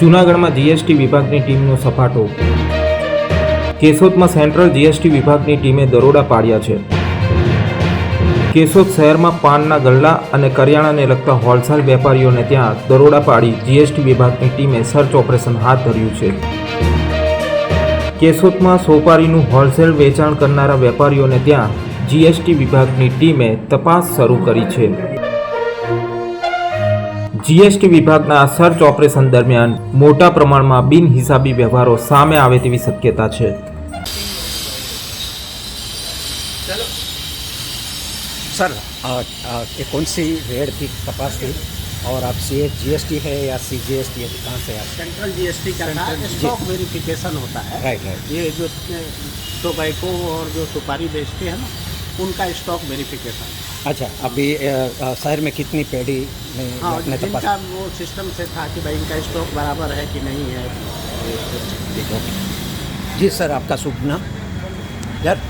જૂનાગઢમાં જીએસટી વિભાગની ટીમનો સપાટો. કેશોદમાં સેન્ટ્રલ જીએસટી વિભાગની ટીમે દરોડા પાડ્યા છે. કેશોદ શહેરમાં પાનના ગલ્લા અને કરિયાણાને લગતા હોલસેલ વેપારીઓને ત્યાં દરોડા પાડી જીએસટી વિભાગની ટીમે સર્ચ ઓપરેશન હાથ ધર્યું છે. કેશોદમાં સોપારીનું હોલસેલ વેચાણ કરનારા વેપારીઓને ત્યાં જીએસટી વિભાગની ટીમે તપાસ શરૂ કરી છે. જીએસટી વિભાગના આ સર્ચ ઓપરેશન દરમિયાન મોટા પ્રમાણમાં બિનહિસાબી વ્યવહારો સામે આવે તેવી શક્યતા છે सर आ, आ, ये कौन सी रेड थी तपास थी और आप C H G S T है या सी जी एस टी है कहाँ से आप सेंट्रल जीएसटी का था जी। स्टॉक वेरिफिकेशन होता है राइट राइट ये जो टोबैको और जो सुपारी बेचते हैं ना उनका स्टॉक वेरिफिकेशन अच्छा अभी शहर में कितनी पेढ़ी में हाँ जिनका वो सिस्टम से था कि भाई इनका स्टॉक बराबर है कि नहीं है है। जी सर आपका शुभ नाम? यार